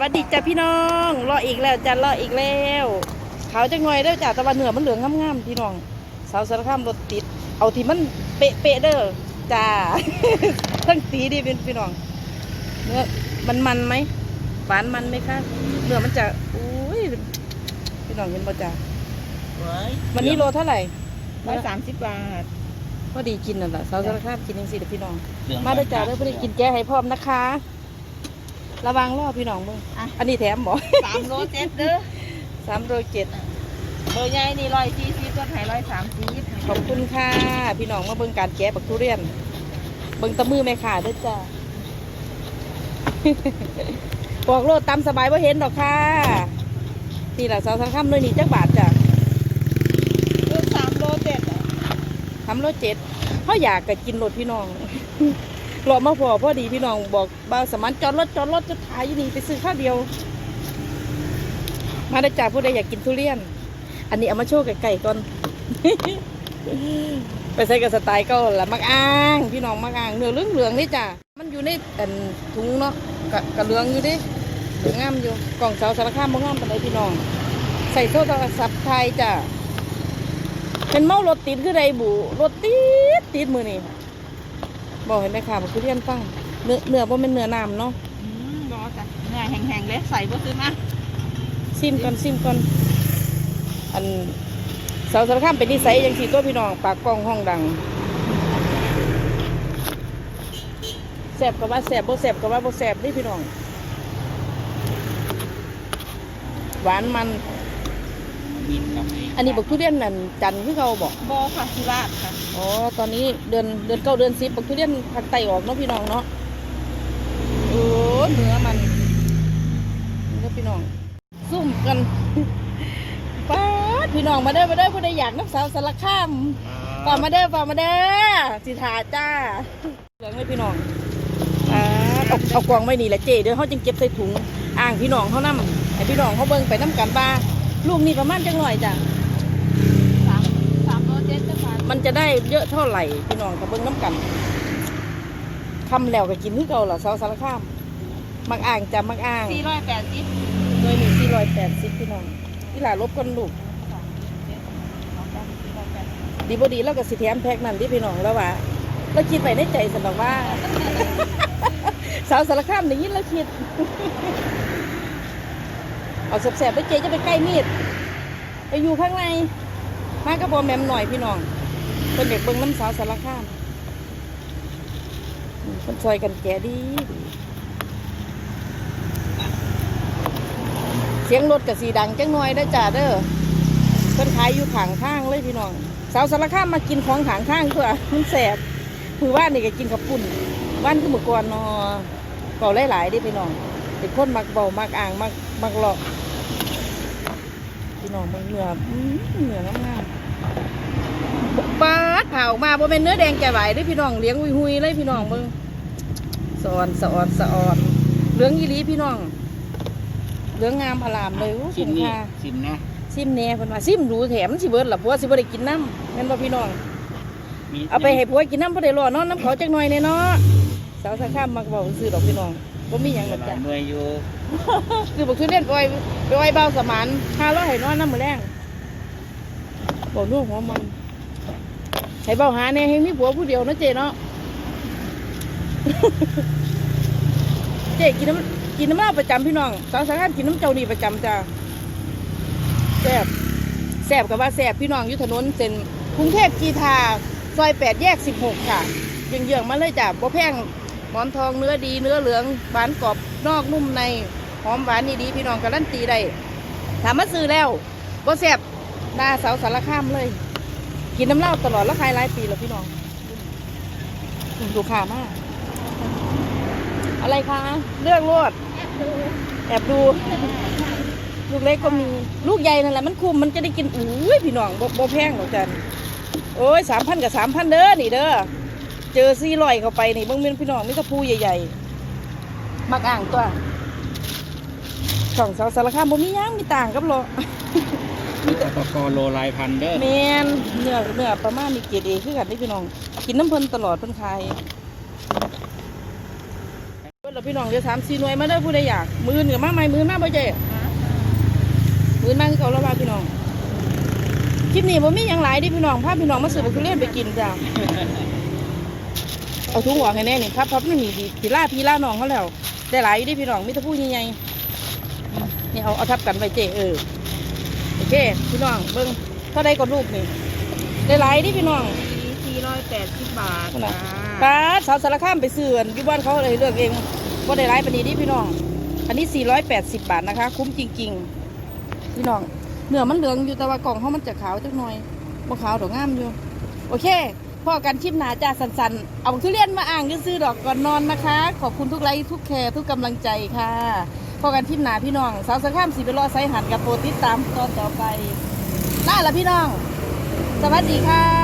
วัสดีจ้าพี่น้องรออีกแล้วจ้ารออีกแล้วเขาจะงอยเด้อจ้าแตะวันเหนือมันเหลืองงามๆพี่น้องสาวสารคามรถติด เอาที่มันเป๊ะๆเด้อจ้าทั้งสีดีเป็นพี่น้องเนื้อมันมันไหมหวานมันไหมคะเนื้อมันจะอุ้ยพี่น้องเห็นป่จ้าวันนี้โลเท่าไหร่ร้อยสามสิบบาทพอดีกินนั่นแหละสาวสารคามกินยังสิเด้อพี่น้องเหลืองมาเด้อจ้าเด้อเพื่อได้กินแก้ให้พร้อมนะคะ ระวังรอพี่น้องมึงอะ อันนี้แถมบ่ สามโลเจ็ดเด้อสามโลเจ็ดเบอร์ใหญ่นี่ร้อยสี่สิบก็ไทยร้อยสามสิบขอบคุณค่ะ พี่น้องมาเบิ่งการแกะบักทุเรียน เบิ่งตะมือแม่ขาเด้อจ้า บอกโลดตามสบายว่าเห็นดอกค่ะนี่แหละสาวสังคำเลยนี่จักบาทจ้ะลูกสามโลเจ็ดอะทำโลเจ็ดเขาอยากกักินรถพี่น้อง รอมาพอพอดีพี่น้องบอกบ่าวสมานจอดรถจอดรถจะถ่ายอยู่นี่ไปซื้อข้าวเดียว มาได้จ้าผู้ใดอยากกินทุเรียน อันนี้เอามาโชว์ไก่ก่อน ไปใส่กับสไตล์ก็ละมักอ้างพี่น้องมักอ้างเนื้อเหลืองเหลืองนี่จ้ะมันอยู่ในอันถุงเนาะกะกะเหลืองอยู่ดิเหลืองงามอยู่กล่องสาวสารคามบ่งามปานใดพี่น้อง ใส่โซ่โทรศัพท์ไทยจ้ะเป็นเมารถติดคือใดบุรถติดติดมือนี่ บอกเห็นไหมค่ะบอกคือเรียนตั้งเนื้อเนื้อบ่เป็นเนื้อน้ำเนาะอืมรอจ้ะเนื้อแห้งๆเลยใส่บ่ซื้อมาซิมก่อนซิมก่อนอันสาวสารคามเป็นนิสัยอย่างสี่ตัวพี่น้องปากกล้องห้องดังแสบกับว่าแสบบ่แสบกับว่าบ่แสบนี่พี่น้อง หวานมัน มีดกับอันนี้บอกทุเรียนนั่นจันทร์คือเขาบอกบอค่ะสุราษฎร์ค่ะอ๋อตอนนี้เดือนเดือนเก้าเดือนสิบบอกทุเรียนภาคใต้ออกเนาะพี่น้องเนาะโอ้เนื้อมันนี่เด้อพี่น้องซุ่มกันป้าดพี่น้องมาเด้อมาเด้อผู้ใดอยากน้ำสาวสารคามฝากมาเด้อฝากมาเด้อสิทาจ้าเหลืองไว้พี่น้องอ่าเอาเอากวางไว้นี่แหละเจเดี๋ยวเขาจึงเก็บใส่ถุงอ่างพี่น้องเขานํให้พี่น้องเขาเบิ่งไปน้ำกันบ้า ลูกนี่ประมาณจังหน่อยจ้ะสามสามโลเจ็ดจ้ะค่ะมันจะได้เยอะเท่าไหร่พี่น้องกับเบิ่งน้ำกันคำแล้วก็กินที่เก่าล่ะสาวสารคาม มักอ่างจ้ะมักอ่างสี่ร้อยแปดสิบโดยมีสี่ร้อยแปดสิบพี่น้องที่หลาลบกันลูกดีบดีแล้วก็สิแถมแพ็กนั่นที่พี่น้องแล้วว่าเราคิดไปในใจสนอกว่า สาวสารคามอย่างนี้เราคิด เอาแสบๆไปเจจะไปใกล้มีดไปอยู่ข้างในมากระบอแมมหน่อยพี่น้องเป็นเด็กเบิ้งน้ำสาวสารคามคนซอยกันแก่ดี เสียงรถกับสีดังจังหน่อยได้จ้าเด้อเพิ่นขายอยู่ขางข้างเลยพี่น้อง สาวสารคามมากินของขางข้างตัวมันแสบคือว่านนี่ก็กินกับปุ่นว่านคือเมื่อก่อนเนาะเบาหลายๆเดิพี่น้องเป็นคนมักเบามักอ่างมักมักหลอก น้องมันเหนืออื้อเหนืองามๆปาดเผาออกมาบ่เป็นเนื้อแดงแก่ไหวเด้พี่น้องเลี้ยงหุยๆเลยพี่น้องมึงสอนสะออนสะออนเหลืองยีรีพี่น้องเหลืองงามอลามเลยโอ้ชิคุ้มมนี่ค่าชิมนะซิมแหน่เพิ่นว่าซิมดูแถมมันสิเบิดล่ะผัวสิบ่ได้กินน้ำแม่นบ่พี่น้องมีเอาไปให้ผัวกินน้ำบ่ได้รอนอนน้ำเขาจักหน่อยแน่เนาะสาวสังคามมักเว้าซื่อดอกพี่น้องบ่มีหยังหรอกหลาจ้ะยหน่วยอยู่ คือบอกทุเรียนไปไว้ไปไว้เบาสมาน500ให้นอนน้ำมือแรงบ่นู่หัวมันให้เบาหาแน่ให้มีผัวผู้เดียวนาะเจเนาะเจกินน้ำกินน้ำเหล้าประจำพี่น้องสาวสังคามกินน้ำเจ้านี่ประจำจ้ะแซ่บแสบกับว่าแสบพี่น้องยู่ถนนเส้นกรุงเทพกีทาซอยแปดแยกสิบหกค่ะเยื้องๆมาเลยจ้ะบ่แพงหมอนทองเนื้อดีเนื้อเหลืองหวานกรอบนอกนุ่มใน หอมหวานนี่ดีพี่น้องการันตีได้ถามมาซื้อแล้วบ่แสบหน้าเสาสารคามเลย กินน้ำเหล้าตลอดแล้วขายหลายปีแล้วพี่น้องดูข่ามาก อะไรคะเลือกรวดแอบดู ลูกเล็กก็มีลูกใหญ่นั่นแหละมันคุมมันจะได้กินอุ้ยพี่น้องบ่แพงหรอกจันโอ้ยสามพันกับสามพันเด้อนี่เด้อเจอซี่ลอยเข้าไปนี่เบางเมนพี่น้องมีกระพูใหญ่ๆมักอ่างตัว สองสาวสารคามบ่มีหยังมีต่างกับโลมีตะกอโลลายพันเด้อแมนเนื้อเนื้อประมาณนี้เกรดเอคือกันนี่พี่น้อง กินน้ำเพิ่นตลอดเพิ่นขายดแล้วพี่น้องเดี๋ยวสามสี่หน่วยมาเด้อผู้ใดอยากมือเหนือมากไหมมือมากบ่เจ๊มือมากคือเขาแล้วว่าพี่น้องคลิปนี้ผมมีอย่างหลายดิพี่น้องพาพี่น้องมาซื้อบักทุเรียนไปกินจ้าเอาถุงหัวให้แน่นี่ครับพับนี่มีดีทีล่าพี่ล่าน้องเขาแล้วได้หลายอยู่ดิพี่น้องมีแต่ผู้ใหญ่ๆ นี่เอาเอาทับกันไปเจ๊เออโอเคพี่น้องเบิ้งเท่าใดก็ลูกนี่ได้หลายดิพี่น้องสี่ร้อยแปดสิบบาทนะจ้าป้าดสาวสารคามไปซื้ออันอยู่บ้านเขาเลยเลือกเองก็ได้ร้ายปานนี้ดิพี่น้อง อันนี้480บาทนะคะ คุ้มจริง ๆ พี่น้องเนื้อมันเหลืองอยู่แต่ว่ากล่องเขามันจะขาวจักหน่อยบ่ขาวดอกงามอยู่ โอเคพอกันชิมหนาจ้าสันๆ เอาทุเรียนมาอ่างซื้อๆดอกก่อนนอนนะคะ ขอบคุณทุกไลค์ทุกแคร์ทุกกำลังใจค่ะ พอกันทิมหนาพี่น้องสาวสะข้ามสีไปรอไซหันกับโปรติดตามตอนต่อไปน่าละพี่น้อง สวัสดีค่ะ